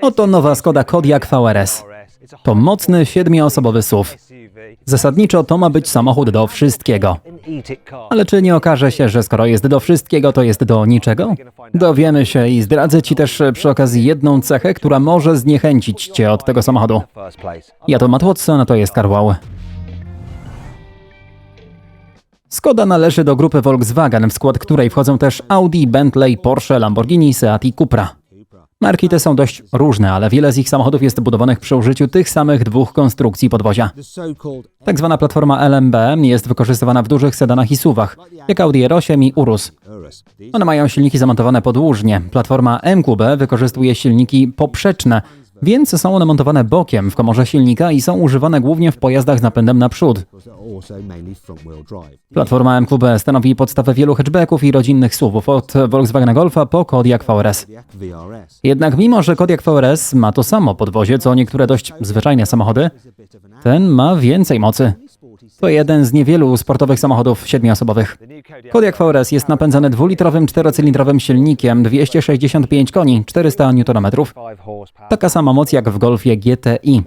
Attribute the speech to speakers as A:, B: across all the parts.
A: Oto nowa Skoda Kodiaq VRS. To mocny, siedmioosobowy SUV. Zasadniczo to ma być samochód do wszystkiego. Ale czy nie okaże się, że skoro jest do wszystkiego, to jest do niczego? Dowiemy się i zdradzę Ci też przy okazji jedną cechę, która może zniechęcić Cię od tego samochodu. Ja to Matt Watson, to jest Carwow. Skoda należy do grupy Volkswagen, w skład której wchodzą też Audi, Bentley, Porsche, Lamborghini, Seat i Cupra. Marki te są dość różne, ale wiele z ich samochodów jest budowanych przy użyciu tych samych dwóch konstrukcji podwozia. Tak zwana platforma LMB jest wykorzystywana w dużych sedanach i suwach, jak Audi R8 i Urus. One mają silniki zamontowane podłużnie. Platforma MQB wykorzystuje silniki poprzeczne, więc są one montowane bokiem w komorze silnika i są używane głównie w pojazdach z napędem naprzód. Platforma MQB stanowi podstawę wielu hatchbacków i rodzinnych SUVów, od Volkswagena Golfa po Kodiaq VRS. Jednak mimo, że Kodiaq VRS ma to samo podwozie, co niektóre dość zwyczajne samochody, ten ma więcej mocy. To jeden z niewielu sportowych samochodów siedmioosobowych. Kodiaq VRS jest napędzany dwulitrowym czterocylindrowym silnikiem 265 koni, 400 Nm. Taka sama moc jak w Golfie GTI.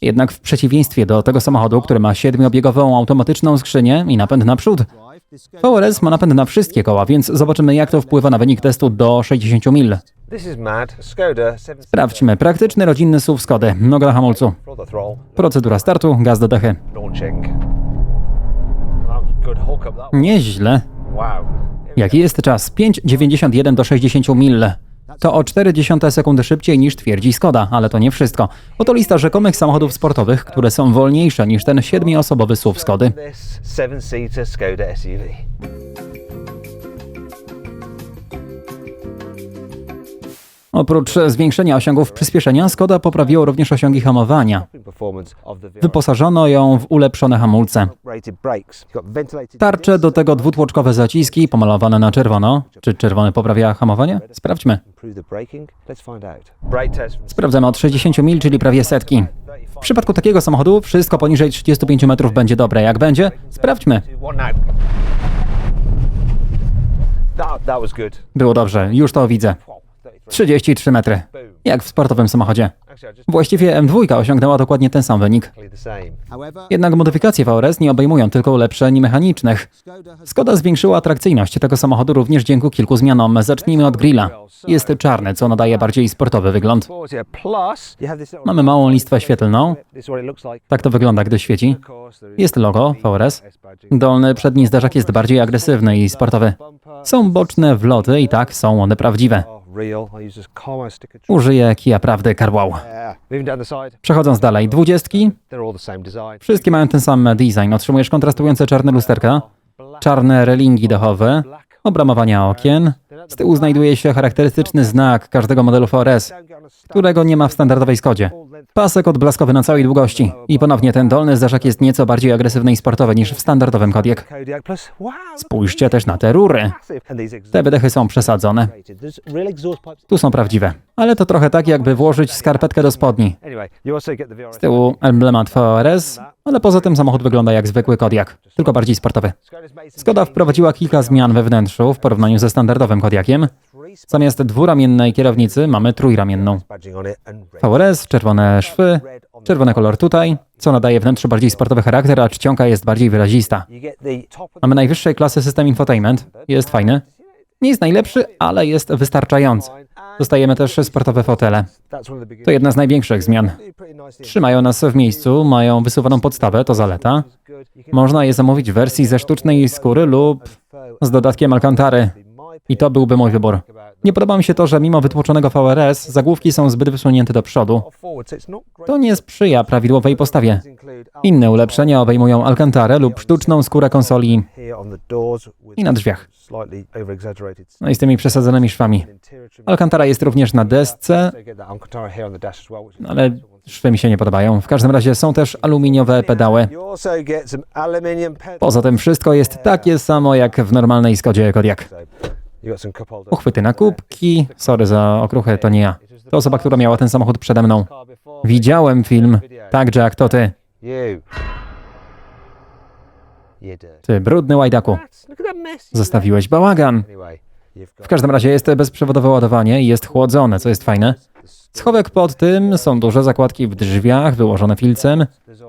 A: Jednak w przeciwieństwie do tego samochodu, który ma siedmiobiegową automatyczną skrzynię i napęd naprzód, VRS ma napęd na wszystkie koła, więc zobaczymy jak to wpływa na wynik testu do 60 mil. Sprawdźmy. Praktyczny rodzinny SUV Skody. Noga na hamulcu. Procedura startu, gaz do dechy. Nieźle. Jaki jest czas? 5,91 do 60 mil. To o 0,4 sekundy szybciej niż twierdzi Skoda, ale to nie wszystko. Oto lista rzekomych samochodów sportowych, które są wolniejsze niż ten siedmioosobowy SUV Skody. Oprócz zwiększenia osiągów przyspieszenia, Skoda poprawiła również osiągi hamowania. Wyposażono ją w ulepszone hamulce. Tarcze do tego dwutłoczkowe zaciski pomalowane na czerwono. Czy czerwony poprawia hamowanie? Sprawdźmy. Sprawdzamy od 60 mil, czyli prawie setki. W przypadku takiego samochodu wszystko poniżej 35 metrów będzie dobre. Jak będzie? Sprawdźmy. Było dobrze, już to widzę. 33 metry. Jak w sportowym samochodzie. Właściwie M2 osiągnęła dokładnie ten sam wynik. Jednak modyfikacje VRS nie obejmują tylko ulepszeń mechanicznych. Skoda zwiększyła atrakcyjność tego samochodu również dzięki kilku zmianom. Zacznijmy od grilla. Jest czarny, co nadaje bardziej sportowy wygląd. Mamy małą listwę świetlną. Tak to wygląda, gdy świeci. Jest logo VRS. Dolny przedni zderzak jest bardziej agresywny i sportowy. Są boczne wloty i tak są one prawdziwe. Użyję kija prawdy Carwow. Przechodząc dalej, dwudziestki. Wszystkie mają ten sam design. Otrzymujesz kontrastujące czarne lusterka, czarne relingi dachowe, obramowania okien. Z tyłu znajduje się charakterystyczny znak każdego modelu VRS, którego nie ma w standardowej Skodzie. Pasek odblaskowy na całej długości. I ponownie ten dolny zderzak jest nieco bardziej agresywny i sportowy niż w standardowym Kodiaq. Spójrzcie też na te rury. Te wydechy są przesadzone. Tu są prawdziwe. Ale to trochę tak, jakby włożyć skarpetkę do spodni. Z tyłu emblemat VRS, ale poza tym samochód wygląda jak zwykły Kodiaq, tylko bardziej sportowy. Skoda wprowadziła kilka zmian we wnętrzu w porównaniu ze standardowym Kodiaqiem. Zamiast dwuramiennej kierownicy mamy trójramienną. VRS, czerwone szwy, czerwony kolor tutaj, co nadaje wnętrzu bardziej sportowy charakter, a czcionka jest bardziej wyrazista. Mamy najwyższej klasy system infotainment, jest fajny. Nie jest najlepszy, ale jest wystarczający. Dostajemy też sportowe fotele. To jedna z największych zmian. Trzymają nas w miejscu, mają wysuwaną podstawę, to zaleta. Można je zamówić w wersji ze sztucznej skóry lub z dodatkiem alcantary. I to byłby mój wybór. Nie podoba mi się to, że mimo wytłoczonego VRS zagłówki są zbyt wysunięte do przodu. To nie sprzyja prawidłowej postawie. Inne ulepszenia obejmują alcantarę lub sztuczną skórę konsoli i na drzwiach. No i z tymi przesadzonymi szwami. Alcantara jest również na desce, ale szwy mi się nie podobają. W każdym razie są też aluminiowe pedały. Poza tym wszystko jest takie samo jak w normalnej Skodzie Kodiaq. Uchwyty na kubki. Sorry za okruchę, to nie ja. To osoba, która miała ten samochód przede mną. Widziałem film. Tak, Jack, to ty. Ty brudny łajdaku. Zostawiłeś bałagan. W każdym razie jest bezprzewodowe ładowanie i jest chłodzone, co jest fajne. Schowek pod tym są duże zakładki w drzwiach wyłożone filcem.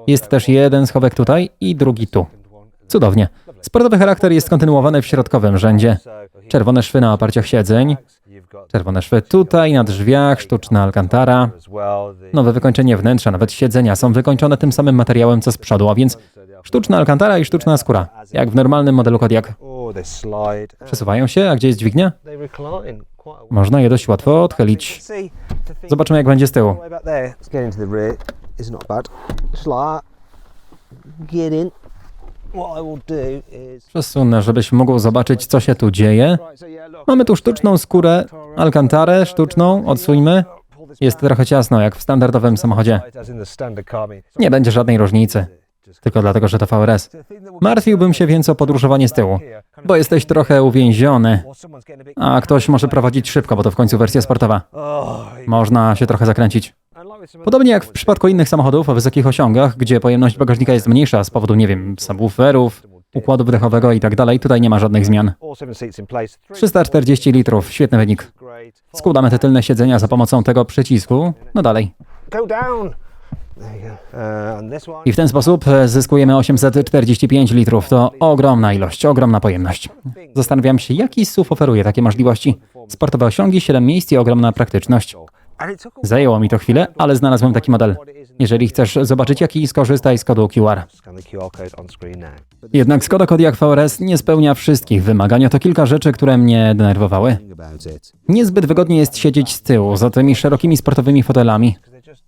A: Jest też jeden schowek tutaj i drugi tu. Cudownie. Sportowy charakter jest kontynuowany w środkowym rzędzie. Czerwone szwy na oparciach siedzeń, czerwone szwy tutaj na drzwiach, sztuczna alcantara. Nowe wykończenie wnętrza, nawet siedzenia są wykończone tym samym materiałem co z przodu, a więc sztuczna alcantara i sztuczna skóra, jak w normalnym modelu Kodiak. Przesuwają się, a gdzie jest dźwignia? Można je dość łatwo odchylić. Zobaczymy jak będzie z tyłu.
B: Get in.
A: Przesunę, żebyś mógł zobaczyć co się tu dzieje. Mamy tu sztuczną skórę, alcantarę sztuczną, odsuńmy. Jest trochę ciasno, jak w standardowym samochodzie. Nie będzie żadnej różnicy, tylko dlatego, że to VRS. Martwiłbym się więc o podróżowanie z tyłu, bo jesteś trochę uwięziony,
B: a
A: ktoś może prowadzić szybko, bo to w końcu wersja sportowa. Można się trochę zakręcić. Podobnie jak w przypadku innych samochodów o wysokich osiągach, gdzie pojemność bagażnika jest mniejsza z powodu, nie wiem, subwooferów, układu wydechowego i tak dalej, tutaj nie ma żadnych zmian.
B: all seven seats in place. Three
A: 340 litrów, świetny wynik. Składamy te tylne siedzenia za pomocą tego przycisku. No dalej. I w ten sposób zyskujemy 845 litrów. To ogromna ilość, ogromna pojemność. Zastanawiam się, jaki SUV oferuje takie możliwości. Sportowe osiągi, 7 miejsc i ogromna praktyczność. Zajęło mi to chwilę, ale znalazłem taki model. Jeżeli chcesz zobaczyć jaki, skorzystaj z kodu QR. Jednak Skoda Kodiaq VRS nie spełnia wszystkich wymagań. Oto kilka rzeczy, które mnie denerwowały. Niezbyt wygodnie jest siedzieć z tyłu, za tymi szerokimi sportowymi fotelami,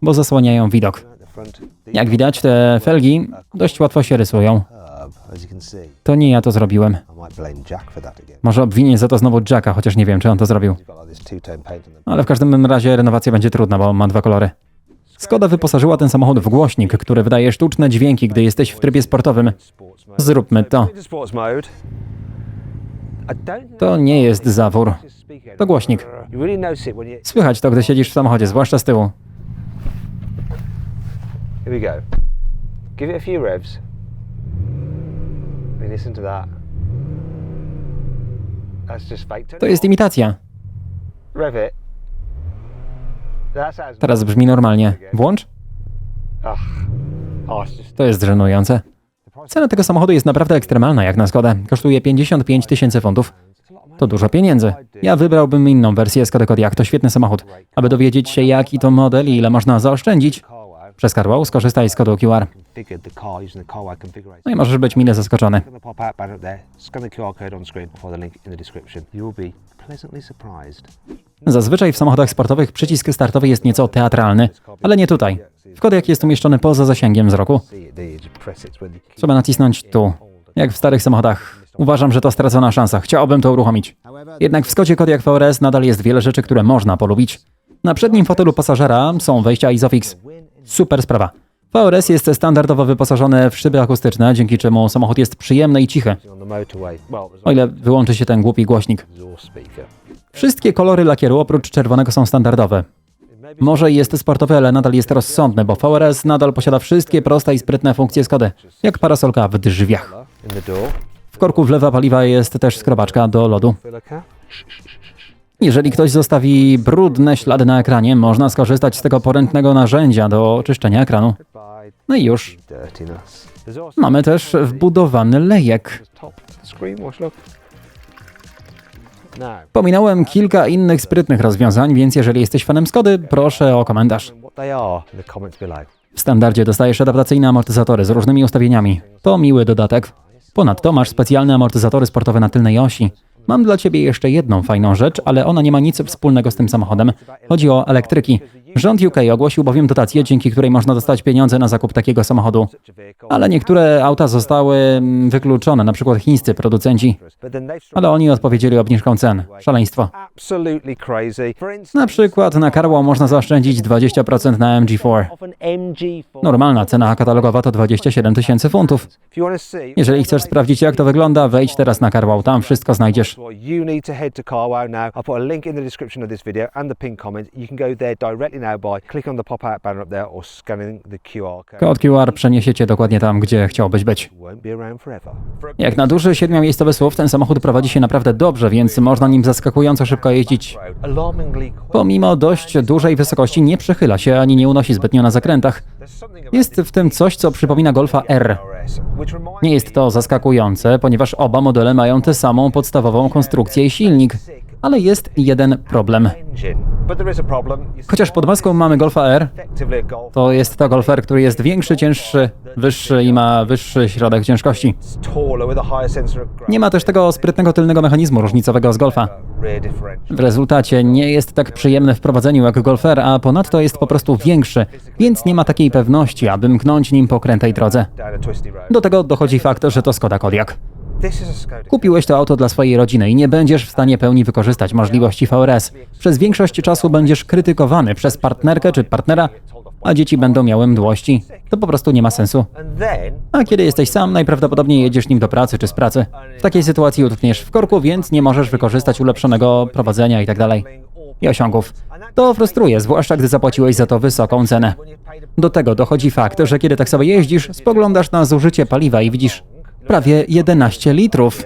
A: bo zasłaniają widok. Jak widać, te felgi dość łatwo się rysują. To nie ja to zrobiłem. Może obwinię za to znowu Jacka, chociaż nie wiem, czy on to zrobił. Ale w każdym razie renowacja będzie trudna, bo ma dwa kolory. Skoda wyposażyła ten samochód w głośnik, który wydaje sztuczne dźwięki, gdy jesteś w trybie sportowym. Zróbmy to. To nie jest zawór. To głośnik. Słychać to, gdy siedzisz w samochodzie, zwłaszcza z tyłu.
B: Here we go. Give it a few revs. And listen to that. That's just fake.
A: To jest imitacja.
B: Rev it.
A: Teraz brzmi normalnie. Włącz?
B: Oh.
A: To jest żenujące. Cena tego samochodu jest naprawdę ekstremalna jak na Skodę. Kosztuje 55 tysięcy funtów. To dużo pieniędzy. Ja wybrałbym inną wersję Skoda Kodiaq. To świetny samochód. Aby dowiedzieć się jaki to model i ile można zaoszczędzić. Przez CarWow skorzystaj z kodu QR. No i możesz być mile zaskoczony. Zazwyczaj w samochodach sportowych przycisk startowy jest nieco teatralny, ale nie tutaj. W Kodiaq jest umieszczony poza zasięgiem wzroku. Trzeba nacisnąć tu, jak w starych samochodach. Uważam, że to stracona szansa. Chciałbym to uruchomić. Jednak w Skodzie Kodiaq VRS nadal jest wiele rzeczy, które można polubić. Na przednim fotelu pasażera są wejścia Isofix. Super sprawa. VRS jest standardowo wyposażony w szyby akustyczne, dzięki czemu samochód jest przyjemny i cichy, o ile wyłączy się ten głupi głośnik. Wszystkie kolory lakieru oprócz czerwonego są standardowe. Może jest sportowy, ale nadal jest rozsądny, bo VRS nadal posiada wszystkie proste i sprytne funkcje Skody, jak parasolka w drzwiach. W korku wlewa paliwa jest też skrobaczka do lodu. Jeżeli ktoś zostawi brudne ślady na ekranie, można skorzystać z tego poręcznego narzędzia do oczyszczenia ekranu. No i już. Mamy też wbudowany lejek. Pominąłem kilka innych sprytnych rozwiązań, więc jeżeli jesteś fanem Skody, proszę o komentarz. W standardzie dostajesz adaptacyjne amortyzatory z różnymi ustawieniami. To miły dodatek. Ponadto masz specjalne amortyzatory sportowe na tylnej osi. Mam dla Ciebie jeszcze jedną fajną rzecz, ale ona nie ma nic wspólnego z tym samochodem. Chodzi o elektryki. Rząd UK ogłosił bowiem dotację, dzięki której można dostać pieniądze na zakup takiego samochodu. Ale niektóre auta zostały mm, wykluczone, na przykład chińscy producenci. Ale oni odpowiedzieli obniżką cen. Szaleństwo. Na przykład na Carwow można zaoszczędzić 20% na MG4.
B: of an MG4.
A: Normalna cena katalogowa to 27 tysięcy funtów. Jeżeli chcesz sprawdzić jak to wygląda, wejdź teraz na Carwow, tam wszystko znajdziesz.
B: What you need to head to CarWow now. I'll put a link in the description of this video and the pinned comment. You can go there directly now by clicking on the pop-out banner up there or scanning the QR code.
A: Kod QR przeniesiecie dokładnie tam, gdzie chciałbyś być.
B: Won't be around forever.
A: Jak na duży siedmiomiejscowy SUV, ten samochód prowadzi się naprawdę dobrze, więc można nim zaskakująco szybko jeździć. Pomimo dość dużej wysokości nie przechyla się ani nie unosi zbytnio na zakrętach. Jest w tym coś, co przypomina Golfa R. Nie jest to zaskakujące, ponieważ oba modele mają tę samą podstawową konstrukcję i silnik. Ale jest jeden problem. Chociaż pod maską mamy Golfa R, to jest to Golf R, który jest większy, cięższy, wyższy i ma wyższy środek ciężkości. Nie ma też tego sprytnego tylnego mechanizmu różnicowego z Golfa. W rezultacie nie jest tak przyjemny w prowadzeniu jak Golf R, a ponadto jest po prostu większy, więc nie ma takiej pewności, aby mknąć nim po krętej drodze. Do tego dochodzi fakt, że to Skoda Kodiaq. Kupiłeś to auto dla swojej rodziny i nie będziesz w stanie pełni wykorzystać możliwości VRS. Przez większość czasu będziesz krytykowany przez partnerkę czy partnera, a dzieci będą miały mdłości. To po prostu nie ma sensu. A kiedy jesteś sam, najprawdopodobniej jedziesz nim do pracy czy z pracy. W takiej sytuacji utkniesz w korku, więc nie możesz wykorzystać ulepszonego prowadzenia itd. i osiągów. To frustruje, zwłaszcza gdy zapłaciłeś za to wysoką cenę. Do tego dochodzi fakt, że kiedy tak sobie jeździsz, spoglądasz na zużycie paliwa i widzisz prawie 11 litrów.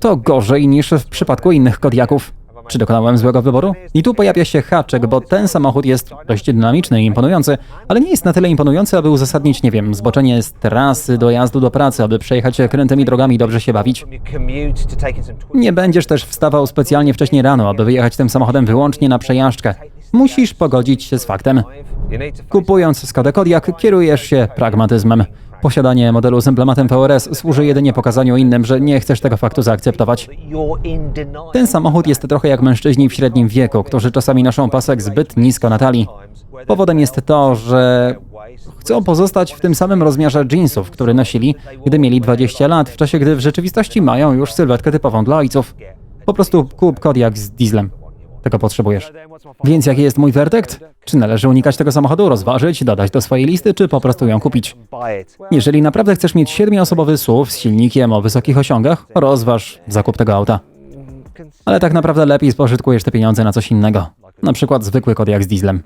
A: To gorzej niż w przypadku innych Kodiaków. Czy dokonałem złego wyboru? I tu pojawia się haczek, bo ten samochód jest dość dynamiczny i imponujący, ale nie jest na tyle imponujący, aby uzasadnić, nie wiem, zboczenie z trasy do jazdu do pracy, aby przejechać krętymi drogami i dobrze się bawić. Nie będziesz też wstawał specjalnie wcześnie rano, aby wyjechać tym samochodem wyłącznie na przejażdżkę. Musisz pogodzić się z faktem. Kupując Skoda Kodiaq, kierujesz się pragmatyzmem. Posiadanie modelu z emblematem VRS służy jedynie pokazaniu innym, że nie chcesz tego faktu zaakceptować. Ten samochód jest trochę jak mężczyźni w średnim wieku, którzy czasami noszą pasek zbyt nisko na talii. Powodem jest to, że chcą pozostać w tym samym rozmiarze jeansów, który nosili, gdy mieli 20 lat, w czasie gdy w rzeczywistości mają już sylwetkę typową dla ojców. Po prostu kup Kodiaq z dieslem. Tego potrzebujesz. Więc jaki jest mój werdykt? Czy należy unikać tego samochodu, rozważyć, dodać do swojej listy, czy po prostu ją kupić? Jeżeli naprawdę chcesz mieć siedmioosobowy SUV z silnikiem o wysokich osiągach, rozważ zakup tego auta. Ale tak naprawdę lepiej spożytkujesz te pieniądze na coś innego. Na przykład zwykły Kodiaq z dieslem.